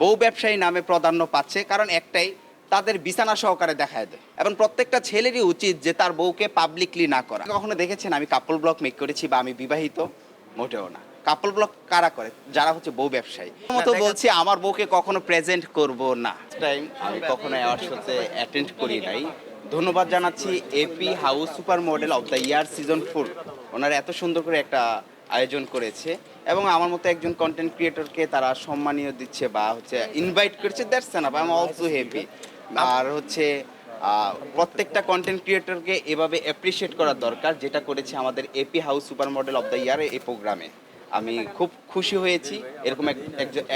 বউ ব্যবসায়ী নামে প্রাধান্য পাচ্ছে কারণ একটাই তাদের বিছানা সহকারে দেখায় দেয়। এবং প্রত্যেকটা ছেলেরই উচিত যে তার বউকে পাবলিকলি না করা। কখনো দেখেছেন আমি কাপল ব্লগ মেক করেছি বা আমি বিবাহিত? মোটেও না। কাপল ব্লগ কারা করে? যারা হচ্ছে বউ ব্যবসায়ী। মতো বলছি আমার বউকে কখনো প্রেজেন্ট করব না। টাইম আমি কখনো অ্যাওয়ার্ড শোতে অ্যাটেন্ড করি নাই। ধন্যবাদ জানাচ্ছি AP house super model of the year season four ওনারা এত সুন্দর করে একটা আয়োজন করেছে এবং আমার মতো একজন কন্টেন্ট ক্রিয়েটরকে তারা সম্মানীয় দিচ্ছে বা হচ্ছে ইনভাইট করছে দ্যাটস না আই এম অলসো হ্যাপি আর হচ্ছে প্রত্যেকটা কন্টেন্ট ক্রিয়েটরকে এভাবে অ্যাপ্রিসিয়েট করার দরকার, যেটা করেছে আমাদের AP house super model of the year এই প্রোগ্রামে আমি খুব খুশি হয়েছি, এরকম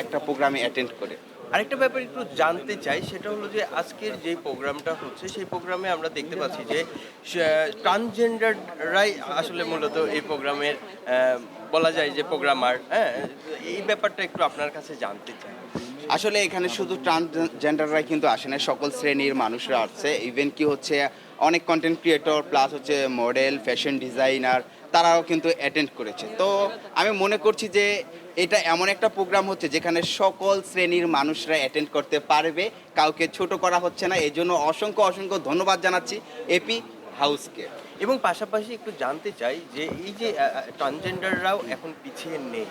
একটা প্রোগ্রামে অ্যাটেন্ড করে। আরেকটা ব্যাপার একটু জানতে চাই, সেটা হলো যে আজকের যে প্রোগ্রামটা হচ্ছে, সেই প্রোগ্রামে আমরা দেখতে পাচ্ছি যে ট্রান্সজেন্ডাররাই আসলে মূলত এই প্রোগ্রামের বলা যায় যে প্রোগ্রামার হ্যাঁ? এই ব্যাপারটা একটু আপনার কাছে জানতে চাই। আসলে এখানে শুধু ট্রান্সজেন্ডাররাই কিন্তু আসে না সকল শ্রেণির মানুষরা আসছে। ইভেন কি হচ্ছে, অনেক কন্টেন্ট ক্রিয়েটর প্লাস হচ্ছে মডেল ফ্যাশন ডিজাইনার তারাও কিন্তু অ্যাটেন্ড করেছে। তো আমি মনে করছি যে এটা এমন একটা প্রোগ্রাম হচ্ছে যেখানে সকল শ্রেণির মানুষরা অ্যাটেন্ড করতে পারবে, কাউকে ছোট করা হচ্ছে না। এই জন্য অসংখ্য অসংখ্য ধন্যবাদ জানাচ্ছি এপি হাউসকে এবং পাশাপাশি একটু জানতে চাই যে এই যে ট্রান্সজেন্ডাররাও এখন পিছিয়ে নেই,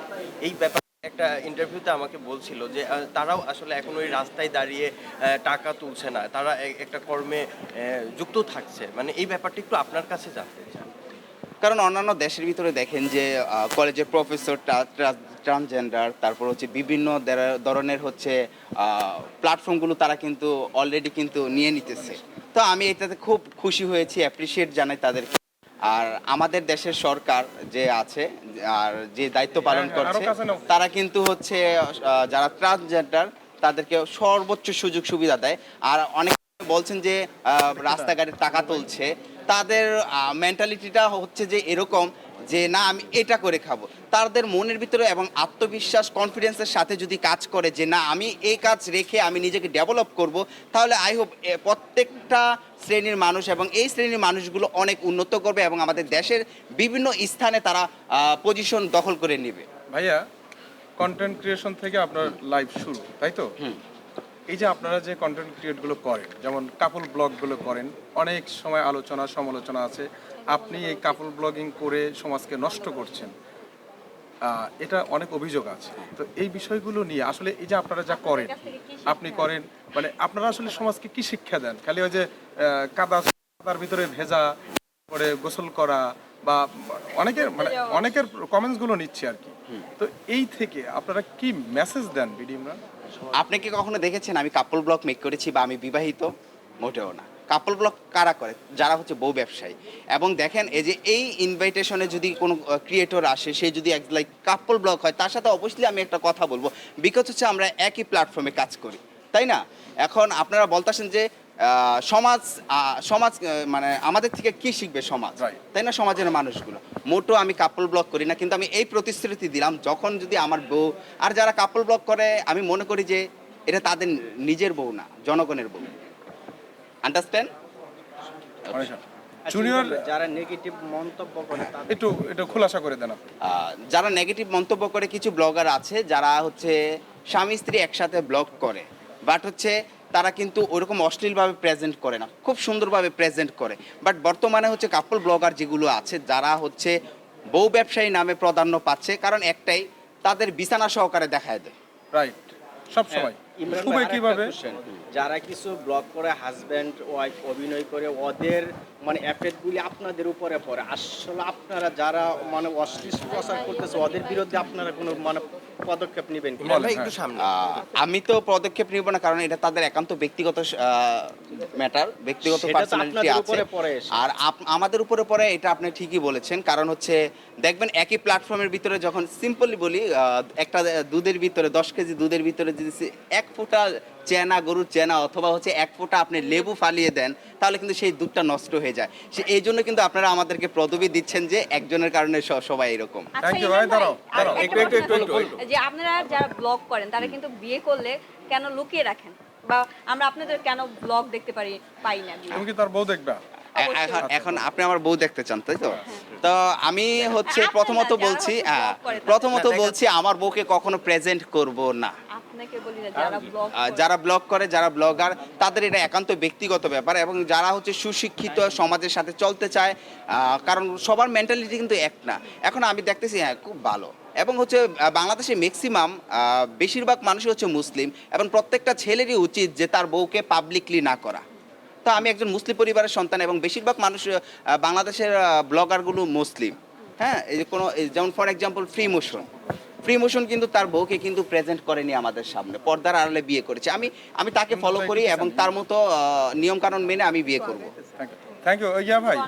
এই ব্যাপার একটা ইন্টারভিউতে আমাকে বলছিল যে তারাও আসলে এখন ওই রাস্তায় দাঁড়িয়ে টাকা তুলছে না। তারা একটা কর্মে যুক্ত থাকছে। মানে এই ব্যাপারটা একটু আপনার কাছে জানতে চাই। কারণ অন্যান্য দেশের ভিতরে দেখেন যে কলেজের প্রফেসর ট্রান্সজেন্ডার তারপর হচ্ছে বিভিন্ন ধরনের হচ্ছে প্ল্যাটফর্মগুলো তারা কিন্তু অলরেডি কিন্তু নিয়ে নিতেছে। তো আমি এটাতে খুব খুশি হয়েছি অ্যাপ্রিসিয়েট জানাই তাদেরকে। আর আমাদের দেশের সরকার যে আছে আর যে দায়িত্ব পালন করছে তারা কিন্তু হচ্ছে যারা ট্রান্সজেন্ডার তাদেরকে সর্বোচ্চ সুযোগ সুবিধা দেয়। আর অনেক বলছেন যে রাস্তাঘাটে টাকা তুলছে। তাদের মেন্টালিটিটা হচ্ছে যে এরকম যে না আমি এটা করে খাব। তাদের মনের ভিতরে এবং আত্মবিশ্বাস কনফিডেন্সের সাথে যদি কাজ করে যে না আমি এই কাজ রেখে আমি নিজেকে ডেভেলপ করব তাহলে আই হোপ প্রত্যেকটা শ্রেণির মানুষ এবং এই শ্রেণির মানুষগুলো অনেক উন্নত করবে এবং আমাদের দেশের বিভিন্ন স্থানে তারা পজিশন দখল করে নেবে। ভাইয়া কন্টেন্ট ক্রিয়েশন থেকে আপনার লাইফ শুরু তাই তো? হুম। এই যে আপনারা যে কন্টেন্ট ক্রিয়েটগুলো করেন যেমন কাপল ব্লগগুলো করেন অনেক সময় আলোচনা সমালোচনা আছে। আপনি এই কাপল ব্লগিং করে সমাজকে নষ্ট করছেন এটা অনেক অভিযোগ আছে। তো এই বিষয়গুলো নিয়ে আসলে এই যে আপনারা যা করেন আপনি করেন মানে আপনারা আসলে সমাজকে কি শিক্ষা দেন? খালি ওই যে কাদা কাদার ভিতরে ভেজা করে গোসল করা বা অনেকের মানে অনেকের কমেন্টসগুলো নিচ্ছে আর কি। তো এই থেকে আপনারা কি মেসেজ দেন বিডি ইমরান? আপনি কি কখনো দেখেছেন আমি কাপল ব্লগ মেক করেছি বা আমি বিবাহিত? মোটেও না। কাপল ব্লগ কারা করে? যারা হচ্ছে বউ ব্যবসায়ী। এবং দেখেন এই যে এই ইনভাইটেশনে যদি কোনো ক্রিয়েটর আসে সে যদি এক লাইক কাপল ব্লগ হয় তার সাথে অবশ্যই আমি একটা কথা বলব। বিকজ হচ্ছে আমরা একই প্ল্যাটফর্মে কাজ করি তাই না? এখন আপনারা বলতেছেন যে সমাজ সমাজ মানে আমাদের থেকে কি শিখবে সমাজ. তাই না? সমাজের মানুষগুলো। মোটো আমি কাপল ব্লক করি না কিন্তু আমি এই প্রতিশ্রুতি দিলাম যখন যদি আমার বউ আর যারা কাপল ব্লক করে আমি মনে করি যে এটা তাদের নিজের বউ না জনগণের বউ। আন্ডারস্ট্যান্ড জুনিয়র যারা নেগেটিভ মন্তব্য করে একটু খোলাসা করে দেন যারা নেগেটিভ মন্তব্য করে কিছু ব্লগার আছে যারা হচ্ছে স্বামী স্ত্রী একসাথে ব্লগ করে বাট হচ্ছে তারা কিন্তু ওরকম অশ্লীলভাবে প্রেজেন্ট করে না খুব সুন্দরভাবে প্রেজেন্ট করে। বাট বর্তমানে হচ্ছে কাপল ব্লগার যেগুলো আছে যারা হচ্ছে বউ ব্যবসায়ী নামে প্রাধান্য পাচ্ছে কারণ একটাই তাদের বিছানা সহকারে দেখায় দেয়। রাইট সব সময়। খুবই কীভাবে? যারা কিছু ব্লগ করে হাজব্যান্ড ওয়াইফ অভিনয় করে ওদের মানে অ্যাফেক্টগুলি আপনাদের উপরে পড়ে। আসলে আপনারা যারা মানে অশ্লীল প্রচার করতেছে ওদের বিরুদ্ধে আপনারা কোনো মানে পদক্ষেপ নেবেন ভাই একটু হ্যাঁ। সামনে আমি তো পদক্ষেপ নিব না কারণ এটা তাদের একান্ত ব্যক্তিগত ম্যাটার ব্যক্তিগত পার্সোনালিটি আছে। আর আমাদের উপরে পরে এটা আপনি ঠিকই বলেছেন কারণ হচ্ছে দেখবেন একই প্ল্যাটফর্মের ভিতরে যখন সিম্পলি বলি একটা দুধের ভিতরে দশ কেজি দুধের ভিতরে যদি এক ফোঁটা চেনা গরুর চেনা অথবা হচ্ছে এক ফোঁটা আপনি লেবু ফালিয়ে দেন তাহলে কিন্তু সেই দুধটা নষ্ট হয়ে যায়। সে এই জন্য কিন্তু আপনারা আমাদেরকে পদবি দিচ্ছেন যে একজনের কারণে সবাই এরকম। আচ্ছা। যে আপনারা যারা ব্লগ করেন তারা কিন্তু বিয়ে করলে কেন লুকিয়ে রাখেন? বা আমরা আপনাদের কেন ব্লগ দেখতে পারি পাই না তুমি কি তার বউ দেখবা? এখন এখন আপনি আমার বউ দেখতে চান তাই তো? তো আমি হচ্ছে প্রথমত বলছি হ্যাঁ। প্রথমত বলছি আমার বউকে কখনো প্রেজেন্ট করব না। যারা ব্লগ আহ, যারা ব্লগ করে যারা ব্লগার তাদের এটা একান্ত ব্যক্তিগত ব্যাপার এবং যারা হচ্ছে সুশিক্ষিত সমাজের সাথে চলতে চায় কারণ সবার মেন্টালিটি কিন্তু এক না। এখন আমি দেখতেছি হ্যাঁ খুব ভালো। এবং হচ্ছে বাংলাদেশে ম্যাক্সিমাম বেশিরভাগ মানুষই হচ্ছে মুসলিম এবং প্রত্যেকটা ছেলেরই উচিত যে তার বউকে পাবলিকলি না করা। তো আমি একজন মুসলিম পরিবারের সন্তান এবং বেশিরভাগ মানুষ বাংলাদেশের ব্লগারগুলো মুসলিম। হ্যাঁ এই যে কোনো যেমন for example free motion free motion কিন্তু তার বউকে কিন্তু প্রেজেন্ট করেনি আমাদের সামনে। পর্দার আড়ালে বিয়ে করেছে। আমি আমি তাকে ফলো করি এবং তার মতো নিয়মকানুন মেনে আমি বিয়ে করব। থ্যাংক ইউ ভাই